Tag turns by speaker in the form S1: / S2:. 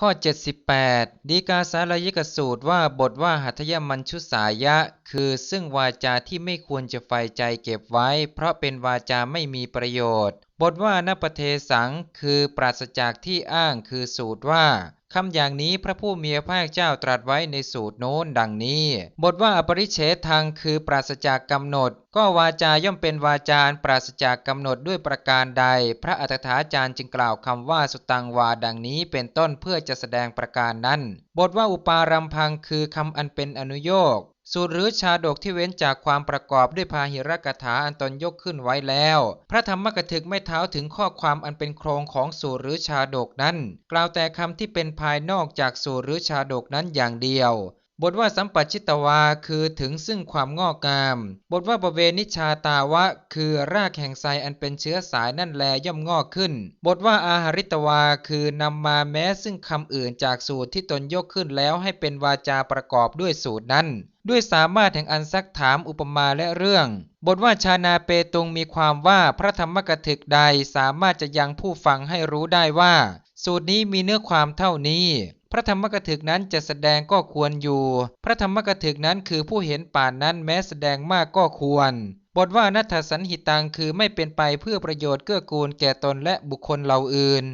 S1: ข้อ 78 ดีกาสารยิกสูตรว่าบทว่าหัตถยมัญชุสายะ คือซึ่งวาจาที่ไม่ควรจะใฝ่ใจเก็บไว้ เพราะเป็นวาจาไม่มีประโยชน์ บทว่านปเทสัง คือปราศจากที่อ้างคือสูตรว่า คำอย่างนี้พระผู้มีพระภาคเจ้าตรัสไว้ในสูตรโน้นดังนี้ บทว่าอปริเฉทางคือปราศจากกำหนด ก็วาจาย่อมเป็นวาจาปราศจากกำหนดด้วยประการใด พระอัฏฐาจารย์จึงกล่าวคำว่าสุตังวาดังนี้เป็นต้นเพื่อจะแสดงประการนั้น บทว่าอุปารัมพังคือคำอันเป็นอนุโยก สูตรหรือชาดกที่เว้นจากความประกอบด้วยพาหิรกถาอันตนยกขึ้นไว้แล้ว พระธรรมกถึกไม่เท้าถึงข้อความอันเป็นโครงของสูตรหรือชาดกนั้น กล่าวแต่คำที่เป็นภายนอกจากสูตรหรือชาดกนั้นอย่างเดียว บทว่าสัมปัชิตวาคือถึงซึ่งความงอกงาม บทว่าบเวนิชาตาวะ คือรากแห่งไซอันเป็นเชื้อสายนั่นแลย่อมงอกขึ้น บทว่าอาหาริตวาคือนำมาแม้ซึ่งคำอื่นจากสูตรที่ตนยกขึ้นแล้วให้เป็นวาจาประกอบด้วยสูตรนั้น ด้วยสามารถแห่งอันซักถามอุปมาและเรื่อง บทว่าชานาเปตุงมีความว่าพระธรรมกถึกใดสามารถจะยังผู้ฟังให้รู้ได้ว่า สูตรนี้มีเนื้อความเท่านี้ พระธรรมกถึกนั้นจะแสดงก็ควรอยู่ พระธรรมกถึกนั้นคือผู้เห็นป่านนั้นแม้แสดงมากก็ควร บทว่านัทสันหิตังคือไม่เป็นไปเพื่อประโยชน์เกื้อกูลแก่ตนและบุคคลเหล่าอื่น